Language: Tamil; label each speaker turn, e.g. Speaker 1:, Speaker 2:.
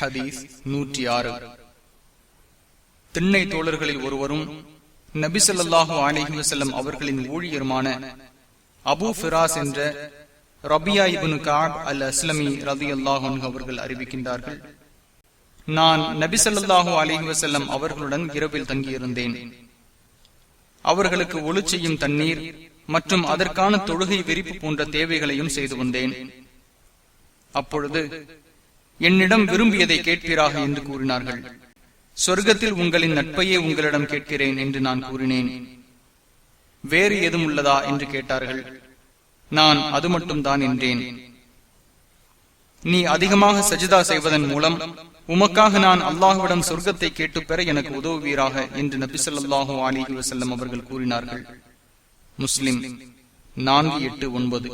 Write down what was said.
Speaker 1: ஹதீஸ் நூற்றி ஆறு திண்ணை தோழர்களில் ஒருவரும் நபிசல்லாஹு அலிஹி வசல்லம் அவர்களின் ஊழியருமான அபு ஃபிராஸ் என்ற ரபியா இபுன் காப் அல் அஸ்லமி ரதி அல்லாஹன் அவர்கள் அறிவிக்கின்றார்கள். நான் நபிசல்லாஹு அலிஹி வசல்லம் அவர்களுடன் இரவில் தங்கியிருந்தேன். அவர்களுக்கு ஒளி செய்யும் தண்ணீர் மற்றும் அதற்கான தொழுகை விரிப்பு போன்ற தேவைகளையும் செய்து வந்தேன். அப்பொழுது என்னிடம் விரும்பியதை கேட்பீராக என்று கூறினார்கள். சொர்க்கத்தில் உங்களின் நட்பையே உங்களிடம் கேட்கிறேன் என்று நான் கூறினேன். வேறு எதுவும் உள்ளதா என்று கேட்டார்கள். நான் அது மட்டும்தான் என்றேன். நீ அதிகமாக சஜிதா செய்வதன் மூலம் உமக்காக நான் அல்லாஹுவிடம் சொர்க்கத்தை கேட்டு பெற எனக்கு உதவுவீராக என்று நபிசல்லாஹு அலிஹி வசல்லம் அவர்கள் கூறினார்கள். முஸ்லிம் நான்கு எட்டு ஒன்பது.